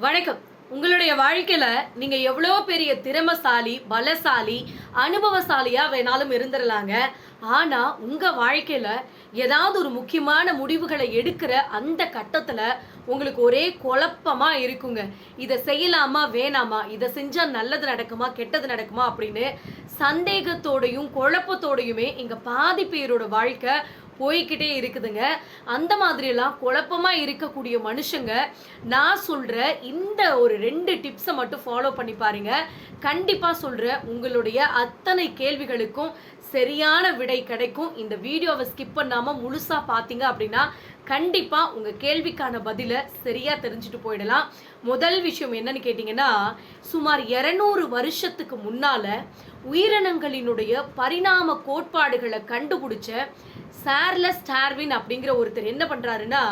வணக்கம். உங்களுடைய வாழ்க்கையில நீங்க எவ்வளோ பெரிய திறமசாலி பலசாலி அனுபவசாலியா வேணாலும் இருந்துடலாங்க ஆனா உங்க வாழ்க்கையில ஏதாவது ஒரு முக்கியமான முடிவுகளை எடுக்கிற அந்த கட்டத்துல உங்களுக்கு ஒரே குழப்பமா இருக்குங்க. இதை செய்யலாமா வேணாமா? இதை செஞ்சா நல்லது நடக்குமா கெட்டது நடக்குமா அப்படின்னு சந்தேகத்தோடையும் குழப்பத்தோடையுமே இங்க பாதி பேரோட வாழ்க்கை போய்கிட்டே இருக்குதுங்க. அந்த மாதிரியெல்லாம் குழப்பமாக இருக்கக்கூடிய மனுஷங்க நான் சொல்கிற இந்த ஒரு ரெண்டு டிப்ஸை மட்டும் ஃபாலோ பண்ணி பாருங்க. கண்டிப்பாக சொல்கிற உங்களுடைய அத்தனை கேள்விகளுக்கும் சரியான விடை கிடைக்கும். இந்த வீடியோவை ஸ்கிப் பண்ணாமல் முழுசாக பார்த்தீங்க அப்படின்னா கண்டிப்பாக உங்கள் கேள்விக்கான பதிலை சரியாக தெரிஞ்சுட்டு போயிடலாம். முதல் விஷயம் என்னன்னு கேட்டிங்கன்னா சுமார் 200 வருஷத்துக்கு முன்னால் உயிரினங்களினுடைய பரிணாம கோட்பாடுகளை கண்டுபிடிச்ச சார்லஸ் டார்வின் அப்படிங்கிற ஒருத்தர் என்ன பண்ணுறாருன்னா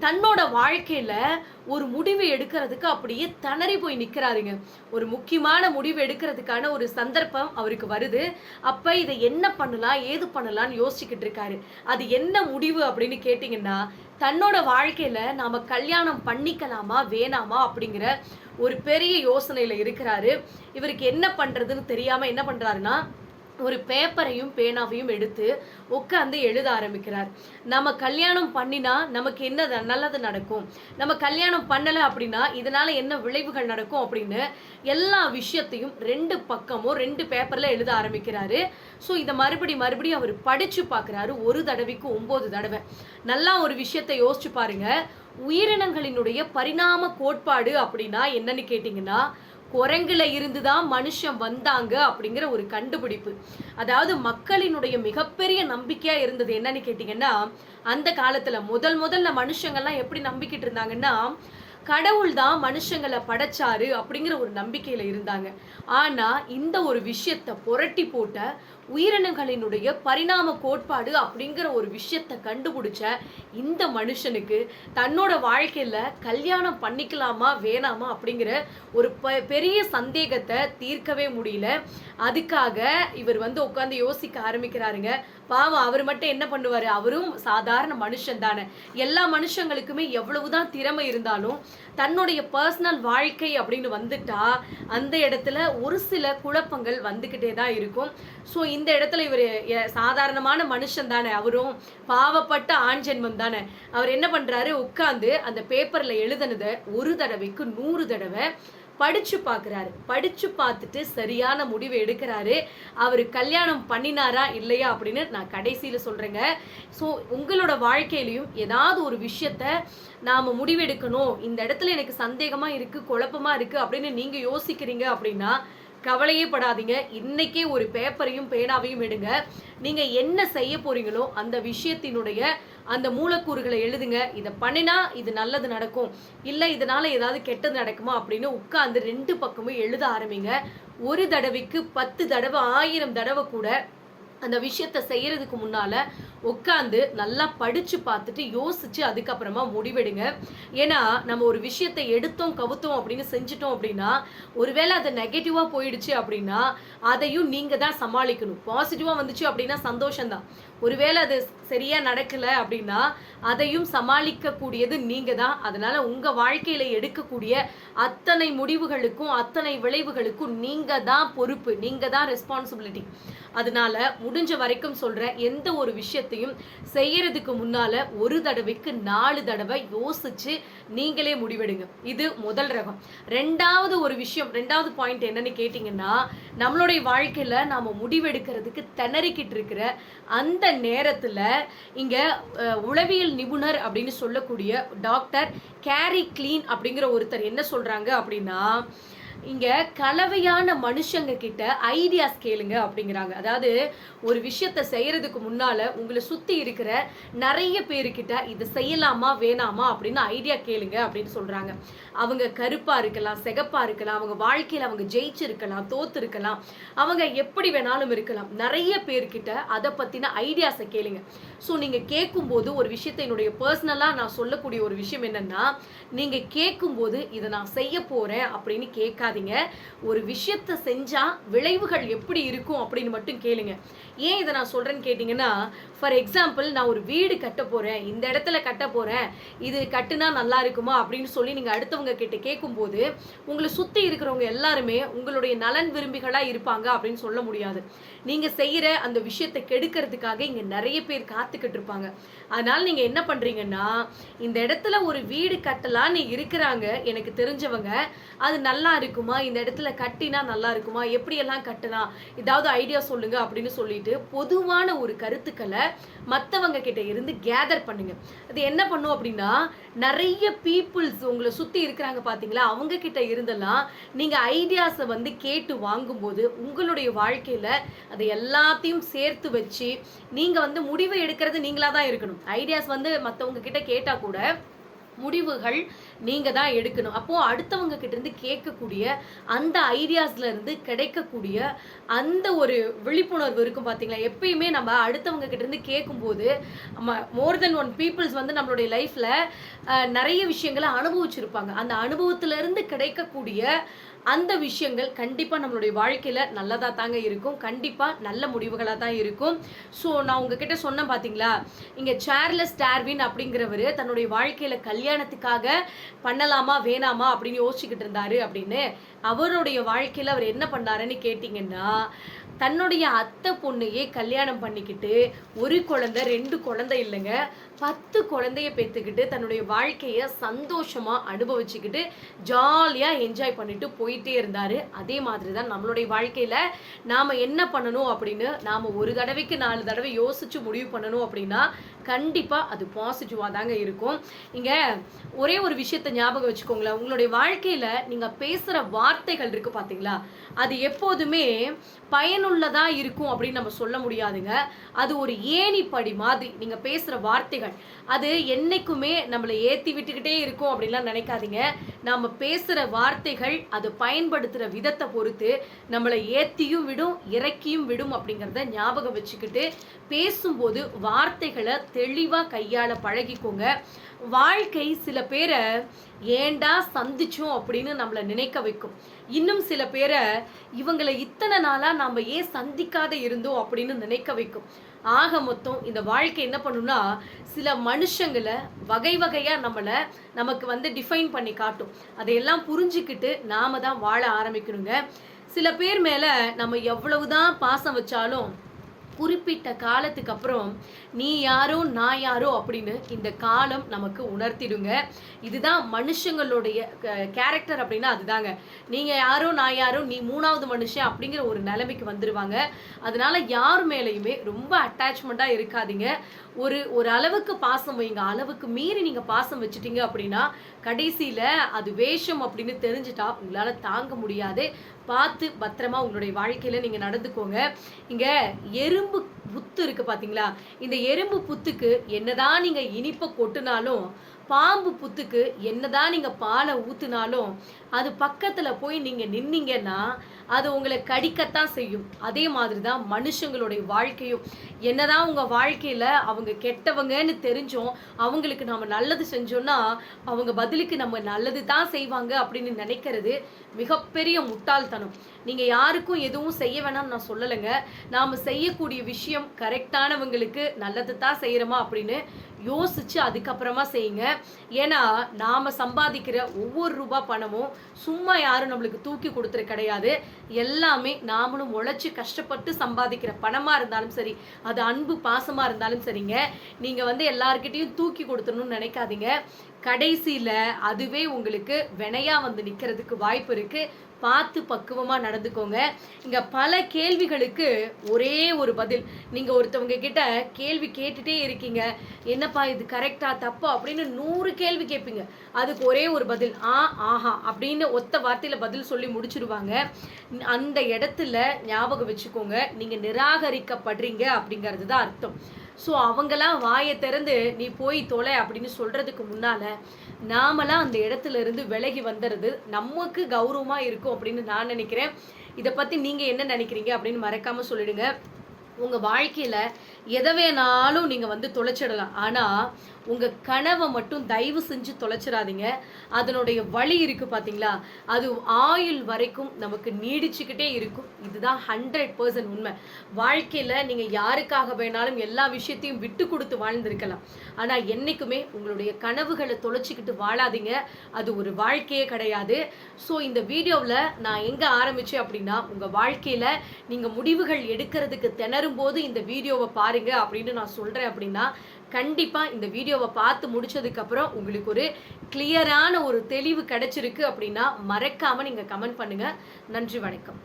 தன்னோட வாழ்க்கையில் ஒரு முடிவு எடுக்கிறதுக்கு அப்படியே திணறி போய் நிற்கிறாருங்க ஒரு முக்கியமான முடிவு எடுக்கிறதுக்கான ஒரு சந்தர்ப்பம் அவருக்கு வருது. அப்போ இதை என்ன பண்ணலாம் ஏது பண்ணலாம்னு யோசிச்சுக்கிட்டு இருக்காரு. அது என்ன முடிவு அப்படின்னு கேட்டிங்கன்னா தன்னோட வாழ்க்கையில் நாம் கல்யாணம் பண்ணிக்கலாமா வேணாமா அப்படிங்கிற ஒரு பெரிய யோசனையில் இருக்கிறாரு. இவருக்கு என்ன பண்ணுறதுன்னு தெரியாமல் என்ன பண்ணுறாருன்னா ஒரு பேப்பரையும் பேனாவையும் எடுத்து உட்காந்து எழுத ஆரம்பிக்கிறார். நம்ம கல்யாணம் பண்ணினா நமக்கு என்ன நல்லது நடக்கும்? நம்ம கல்யாணம் பண்ணலை அப்படின்னா இதனால் என்ன விளைவுகள் நடக்கும் அப்படின்னு எல்லா விஷயத்தையும் ரெண்டு பக்கமும் ரெண்டு பேப்பரில் எழுத ஆரம்பிக்கிறாரு. ஸோ இதை மறுபடி மறுபடியும் அவர் படித்து பார்க்குறாரு ஒரு தடவைக்கு ஒம்பது தடவை. நல்லா ஒரு விஷயத்தை யோசிச்சு பாருங்கள் உயிரினங்களினுடைய பரிணாம கோட்பாடு அப்படின்னா என்னன்னு கேட்டிங்கன்னா குரங்குல இருந்து தான் மனுஷன் வந்தாங்க அப்படிங்கிற ஒரு கண்டுபிடிப்பு. அதாவது மக்களினுடைய மிகப்பெரிய நம்பிக்கையா இருந்தது என்னன்னு கேட்டிங்கன்னா அந்த காலத்துல முதல் முதல்ல மனுஷங்கள்லாம் எப்படி நம்பிக்கிட்டு இருந்தாங்கன்னா கடவுள் தான் மனுஷங்களை படைச்சாரு அப்படிங்கிற ஒரு நம்பிக்கையில இருந்தாங்க. ஆனா இந்த ஒரு விஷயத்தை புரட்டி போட்ட உயிரினங்களினுடைய பரிணாம கோட்பாடு அப்படிங்கிற ஒரு விஷயத்தை கண்டுபிடிச்ச இந்த மனுஷனுக்கு தன்னோட வாழ்க்கையில் கல்யாணம் பண்ணிக்கலாமா வேணாமா அப்படிங்கிற ஒரு ப- பெரிய சந்தேகத்தை தீர்க்கவே முடியல. அதுக்காக இவர் வந்து உட்காந்து யோசிக்க ஆரம்பிக்கிறாருங்க. பாவம் அவர் மட்டும் என்ன பண்ணுவார்? அவரும் சாதாரண மனுஷன் தானே. எல்லா மனுஷங்களுக்குமே எவ்வளவுதான் திறமை இருந்தாலும் தன்னுடைய பர்சனல் வாழ்க்கை அப்படின்னு வந்துட்டா அந்த இடத்துல ஒரு சில குழப்பங்கள் வந்துக்கிட்டே தான் இருக்கும். ஸோ இந்த இடத்துல இவர் சாதாரணமான மனுஷன் தானே. அவரும் பாவப்பட்ட ஆண் ஜென்மம் தானே. அவர் என்ன பண்ணுறாரு உட்காந்து அந்த பேப்பரில் எழுதுனதை ஒரு தடவைக்கு நூறு தடவை படிச்சு பார்க்குறாரு. படிச்சு பார்த்துட்டு சரியான முடிவு எடுக்கிறாரு. அவர் கல்யாணம் பண்ணினாரா இல்லையா அப்படின்னு நான் கடைசியில் சொல்கிறேங்க ஸோ உங்களோட வாழ்க்கையிலையும் ஏதாவது ஒரு விஷயத்த நாம் முடிவெடுக்கணும். இந்த இடத்துல எனக்கு சந்தேகமாக இருக்குது குழப்பமாக இருக்குது அப்படின்னு நீங்கள் யோசிக்கிறீங்க அப்படின்னா கவலையே படாதீங்க. இன்னைக்கே ஒரு பேப்பரையும் பேனாவையும் எடுங்க. நீங்க என்ன செய்ய போறீங்களோ அந்த விஷயத்தினுடைய அந்த மூலக்கூறுகளை எழுதுங்க. இதை பண்ணினா இது நல்லது நடக்கும். இல்லை இதனால ஏதாவது கெட்டது நடக்குமா அப்படின்னு உட்காந்து ரெண்டு பக்கமும் எழுத ஆரம்பிங்க. ஒரு தடவைக்கு பத்து தடவை ஆயிரம் தடவை கூட அந்த விஷயத்த செய்யறதுக்கு முன்னால உட்காந்து நல்லா படிச்சு பார்த்துட்டு யோசிச்சு அதுக்கப்புறமா முடிவெடுங்க. ஏன்னா நம்ம ஒரு விஷயத்தை எடுத்தோம் கவுத்தோம் அப்படின்னு செஞ்சுட்டோம் அப்படின்னா ஒருவேளை அது நெகட்டிவா போயிடுச்சு அப்படின்னா அதையும் நீங்க தான் சமாளிக்கணும். பாசிட்டிவா வந்துச்சு அப்படின்னா சந்தோஷம்தான். ஒருவேளை அது சரியா நடக்கல அப்படின்னா அதையும் சமாளிக்க கூடியது நீங்க தான். அதனால உங்க வாழ்க்கையில எடுக்கக்கூடிய அத்தனை முடிவுகளுக்கும் அத்தனை விளைவுகளுக்கும் நீங்க தான் பொறுப்பு நீங்க தான் ரெஸ்பான்சிபிலிட்டி அதனால முடிஞ்ச வரைக்கும் சொல்கிற எந்த ஒரு விஷயத்தையும் செய்யறதுக்கு முன்னால ஒரு தடவைக்கு நாலு தடவை யோசிச்சு நீங்களே முடிவெடுங்க. இது முதல் ரகம். ரெண்டாவது ஒரு விஷயம் ரெண்டாவது பாயிண்ட் என்னன்னு கேட்டிங்கன்னா நம்மளுடைய வாழ்க்கையில நாம முடிவெடுக்கிறதுக்கு திணறிக்கிட்டு இருக்கிற அந்த நேரத்துல இங்க உளவியல் நிபுணர் அப்படின்னு சொல்லக்கூடிய டாக்டர் கேரி கிளீன் அப்படிங்கிற ஒருத்தர் என்ன சொல்றாங்க அப்படின்னா இங்க கலவையான மனுஷங்க கிட்ட ஐடியாஸ் கேளுங்க அப்படிங்கிறாங்க. அதாவது ஒரு விஷயத்த செய்யறதுக்கு முன்னால உங்களை சுத்தி இருக்கிற நிறைய பேருக்கிட்ட இதை செய்யலாமா வேணாமா அப்படின்னு ஐடியா கேளுங்க அப்படின்னு சொல்றாங்க. அவங்க கருப்பா இருக்கலாம் சிகப்பாக இருக்கலாம் அவங்க வாழ்க்கையில அவங்க ஜெயிச்சிருக்கலாம் தோத்துருக்கலாம் அவங்க எப்படி வேணாலும் இருக்கலாம். நிறைய பேர்கிட்ட அதை பத்தின ஐடியாஸை கேளுங்க. ஸோ நீங்க கேட்கும்போது ஒரு விஷயத்தை என்னுடைய பர்சனலா நான் சொல்லக்கூடிய ஒரு விஷயம் என்னன்னா நீங்க கேட்கும்போது இதை நான் செய்ய போறேன் அப்படின்னு கேட்காது கேட்காதீங்க நினைக்காதீங்க ஒரு விஷயத்தை செஞ்சா விளைவுகள் எப்படி இருக்கும் அப்படின்னு மட்டும் கேளுங்க. ஏன் இதை நான் சொல்றேன்னு கேட்டிங்கன்னா ஃபார் எக்ஸாம்பிள் நான் ஒரு வீடு கட்ட போறேன். இந்த இடத்துல கட்ட போறேன். இது கட்டுனா நல்லா இருக்குமா அப்படின்னு சொல்லி நீங்கள் அடுத்தவங்க கிட்ட கேட்கும்போது உங்களை சுற்றி இருக்கிறவங்க எல்லாருமே உங்களுடைய நலன் விரும்பிகளாக இருப்பாங்க அப்படின்னு சொல்ல முடியாது. நீங்கள் செய்கிற அந்த விஷயத்தை கெடுக்கிறதுக்காக இங்கே நிறைய பேர் காத்துக்கிட்டு இருப்பாங்க. அதனால் நீங்கள் என்ன பண்றீங்கன்னா இந்த இடத்துல ஒரு வீடு கட்டலான்னு இருக்கிறாங்க எனக்கு தெரிஞ்சவங்க அது நல்லா இருக்கும் இந்த இடத்துல கட்டினா நல்லா இருக்குமா? எப்படியெல்லாம் கட்டலாம் ஏதாவது ஐடியா சொல்லுங்க அப்படின்னு சொல்லிட்டு பொதுவான ஒரு கருத்துக்களை மற்றவங்க கிட்ட இருந்து கேதர் பண்ணுங்க. அது என்ன பண்ணும் அப்படின்னா நிறைய பீப்புள்ஸ் உங்களை சுத்தி இருக்கிறாங்க பாத்தீங்களா? அவங்க கிட்ட இருந்தெல்லாம் நீங்க ஐடியாஸை வந்து கேட்டு வாங்கும்போது உங்களுடைய வாழ்க்கையில அதை எல்லாத்தையும் சேர்த்து வச்சு நீங்க வந்து முடிவு எடுக்கிறது நீங்களா தான் இருக்கணும். ஐடியாஸ் வந்து மற்றவங்க கிட்ட கேட்டா கூட முடிவுகள் நீங்கள் தான் எடுக்கணும். அப்போது அடுத்தவங்க கிட்டேருந்து கேட்கக்கூடிய அந்த ஐடியாஸ்லேருந்து கிடைக்கக்கூடிய அந்த ஒரு விழிப்புணர்வு இருக்கும் பார்த்தீங்களா எப்பயுமே நம்ம அடுத்தவங்க கிட்டேருந்து கேட்கும்போது கேட்கும்போது மோர் தென் ஒன் பீப்புள்ஸ் வந்து நம்மளுடைய லைஃப்பில் நிறைய விஷயங்களை அனுபவிச்சிருப்பாங்க. அந்த அனுபவத்திலேருந்து கிடைக்கக்கூடிய அந்த விஷயங்கள் கண்டிப்பாக நம்மளுடைய வாழ்க்கையில் நல்லதாக தாங்க இருக்கும். கண்டிப்பாக நல்ல முடிவுகளாக தான் இருக்கும். ஸோ நான் உங்ககிட்ட சொன்னேன் பார்த்தீங்களா இங்கே சேர்லஸ் டார்வின் அப்படிங்கிறவர் தன்னுடைய வாழ்க்கையில் கல்யாணத்துக்காக பண்ணலாமா வேணாமா அப்படின்னு யோசிச்சுக்கிட்டு இருந்தாரு அப்படின்னு. அவருடைய வாழ்க்கையில் அவர் என்ன பண்ணாருன்னு கேட்டிங்கன்னா தன்னுடைய அத்தை பொண்ணையே கல்யாணம் பண்ணிக்கிட்டு ஒரு குழந்தை ரெண்டு குழந்தை இல்லைங்க. பத்து குழந்தைய பெற்றுக்கிட்டு தன்னுடைய வாழ்க்கையை சந்தோஷமாக அனுபவிச்சுக்கிட்டு ஜாலியாக என்ஜாய் பண்ணிட்டு போயிட்டே இருந்தார். அதே மாதிரி தான் நம்மளுடைய வாழ்க்கையில் நாம் என்ன பண்ணணும் அப்படின்னு நாம் ஒரு தடவைக்கு நாலு தடவை யோசித்து முடிவு பண்ணணும் அப்படின்னா கண்டிப்பாக அது பாசிட்டிவாக தாங்க இருக்கும். இங்கே ஒரே ஒரு விஷயத்தை ஞாபகம் வச்சுக்கோங்களேன். உங்களுடைய வாழ்க்கையில் நீங்கள் பேசுகிற வார்த்தைகள் இருக்குது பார்த்தீங்களா அது எப்போதுமே பயனுள்ளதாக இருக்கும் அப்படின்னு நம்ம சொல்ல முடியாதுங்க. அது ஒரு ஏணிப்படி மாதிரி நீங்கள் பேசுகிற வார்த்தைகள் அது என்னைக்குமே நம்மளை ஏத்தி விட்டுக்கிட்டே இருக்கும் அப்படின்லாம் நினைக்காதீங்க. நாம பேசுற வார்த்தைகள் அது பயன்படுத்துற விதத்தை பொறுத்து நம்மளை ஏத்தியும் விடும் இறக்கியும் விடும் அப்படிங்கிறத ஞாபகம் வச்சுக்கிட்டு பேசும்போது வார்த்தைகளை தெளிவா கையாள பழகிக்கோங்க. வாழ்க்கை சில பேரை ஏண்டா சந்திச்சோம் அப்படின்னு நம்மளை நினைக்க வைக்கும். இன்னும் சில பேரை இவங்களை இத்தனை நாளா நாம ஏன் சந்திக்காத இருந்தோம் அப்படின்னு நினைக்க வைக்கும். ஆக மொத்தம் இந்த வாழ்க்கை என்ன பண்ணும்னா சில மனுஷங்களை வகை வகையாக நம்மளை நமக்கு வந்து டிஃபைன் பண்ணி காட்டும். அதையெல்லாம் புரிஞ்சுக்கிட்டு நாம தான் வாழ ஆரம்பிக்கணுங்க. சில பேர் மேலே நம்ம எவ்வளவுதான் பாசம் வச்சாலும் குறிப்பிட்ட காலத்துக்கு அப்புறம் நீ யாரோ நான் யாரோ அப்படின்னு இந்த காலம் நமக்கு உணர்த்திடுங்க. இதுதான் மனுஷங்களுடைய கேரக்டர் அப்படின்னா அதுதாங்க. நீங்கள் யாரோ நான் யாரோ நீ மூணாவது மனுஷன் அப்படிங்கிற ஒரு நிலைமைக்கு வந்துடுவாங்க அதனால யார் மேலேயுமே ரொம்ப அட்டாச்மெண்ட்டாக இருக்காதீங்க. ஒரு ஒரு அளவுக்கு பாசம் வைங்க. அளவுக்கு மீறி நீங்கள் பாசம் வச்சுட்டீங்க அப்படின்னா கடைசியில் அது வேஷம் அப்படின்னு தெரிஞ்சுட்டா உங்களால் தாங்க முடியாது. பார்த்து பத்திரமா உங்களுடைய வாழ்க்கையில் நீங்கள் நடந்துக்கோங்க. இங்கே எறும்பு புத்து இருக்கு பார்த்தீங்களா இந்த எறும்பு புத்துக்கு என்னதான் நீங்கள் இனிப்பை கொட்டினாலும் பாம்பு புத்துக்கு என்னதான் நீங்கள் பாலை ஊற்றுனாலும் அது பக்கத்தில் போய் நீங்கள் நின்னீங்கன்னா அது உங்களை கடிக்கத்தான் செய்யும். அதே மாதிரி தான் மனுஷங்களுடைய வாழ்க்கையும். என்னதான் உங்கள் வாழ்க்கையில அவங்க கெட்டவங்கன்னு தெரிஞ்சோம் அவங்களுக்கு நாம நல்லது செஞ்சோம்னா அவங்க பதிலுக்கு நம்ம நல்லது தான் செய்வாங்க அப்படின்னு நினைக்கிறது மிகப்பெரிய முட்டாள்தனம். நீங்கள் யாருக்கும் எதுவும் செய்ய வேணாம்னு நான் சொல்லலைங்க. நாம் செய்யக்கூடிய விஷயம் கரெக்டானவங்களுக்கு நல்லது தான் செய்கிறோமா அப்படின்னு யோசித்து அதுக்கப்புறமா செய்யுங்க. ஏன்னா நாம் சம்பாதிக்கிற ஒவ்வொரு ரூபாய் பணமும் சும்மா யாரும் நம்மளுக்கு தூக்கி கொடுத்துரு கிடையாது. எல்லாமே நாமளும் உழைச்சி கஷ்டப்பட்டு சம்பாதிக்கிற பணமாக இருந்தாலும் சரி அது அன்பு பாசமாக இருந்தாலும் சரிங்க. நீங்கள் வந்து எல்லாருக்கிட்டேயும் தூக்கி கொடுத்துடணும்னு நினைக்காதீங்க. கடைசியில் அதுவே உங்களுக்கு வினையாக வந்து நிற்கிறதுக்கு வாய்ப்பு இருக்குது பார்த்து பக்குவமாக நடந்துக்கோங்க. இங்கே பல கேள்விகளுக்கு ஒரே ஒரு பதில். நீங்கள் ஒருத்தவங்க கிட்ட கேள்வி கேட்டுட்டே இருக்கீங்க. என்னப்பா இது கரெக்டாக தப்பா? அப்படின்னு நூறு கேள்வி கேட்பீங்க அதுக்கு ஒரே ஒரு பதில் ஆ ஆஹா அப்படின்னு ஒத்த வார்த்தையில் பதில் சொல்லி முடிச்சிருவாங்க. அந்த இடத்துல ஞாபகம் வச்சுக்கோங்க. நீங்கள் நிராகரிக்கப்படுறீங்க அப்படிங்கிறது தான் அர்த்தம். ஸோ அவங்களாம் வாயை திறந்து நீ போய் தொலை அப்படின்னு சொல்றதுக்கு முன்னால நாமலாம் அந்த இடத்துல இருந்து விலகி வந்துடுறது நமக்கு கௌரவமா இருக்கும் அப்படின்னு நான் நினைக்கிறேன். இதை பத்தி நீங்க என்ன நினைக்கிறீங்க அப்படின்னு மறக்காம சொல்லிடுங்க. உங்க வாழ்க்கையில எதை வேணாலும் நீங்கள் வந்து தொலைச்சிடலாம். ஆனால் உங்கள் கனவை மட்டும் தயவு செஞ்சு தொலைச்சிடாதீங்க. அதனுடைய வழி இருக்குது பார்த்தீங்களா அது ஆயுள் வரைக்கும் நமக்கு நீடிச்சுக்கிட்டே இருக்கும். இதுதான் ஹண்ட்ரட் பர்சன்ட் உண்மை. வாழ்க்கையில் நீங்கள் யாருக்காக வேணாலும் எல்லா விஷயத்தையும் விட்டு கொடுத்து வாழ்ந்திருக்கலாம். ஆனால் என்றைக்குமே உங்களுடைய கனவுகளை தொலைச்சிக்கிட்டு வாழாதீங்க. அது ஒரு வாழ்க்கையே கிடையாது. ஸோ இந்த வீடியோவில் நான் எங்கே ஆரம்பித்தேன் அப்படின்னா உங்கள் வாழ்க்கையில் நீங்கள் முடிவுகள் எடுக்கிறதுக்கு திணறும் போது இந்த வீடியோவை பாருங்க அப்படின்னு நான் சொல்கிறேன் அப்படின்னா கண்டிப்பாக இந்த வீடியோவை பார்த்து முடிச்சதுக்கப்புறம் உங்களுக்கு ஒரு கிளியரான ஒரு தெளிவு கிடைச்சிருக்கு அப்படின்னா மறக்காமல் நீங்கள் கமெண்ட் பண்ணுங்கள் நன்றி வணக்கம்.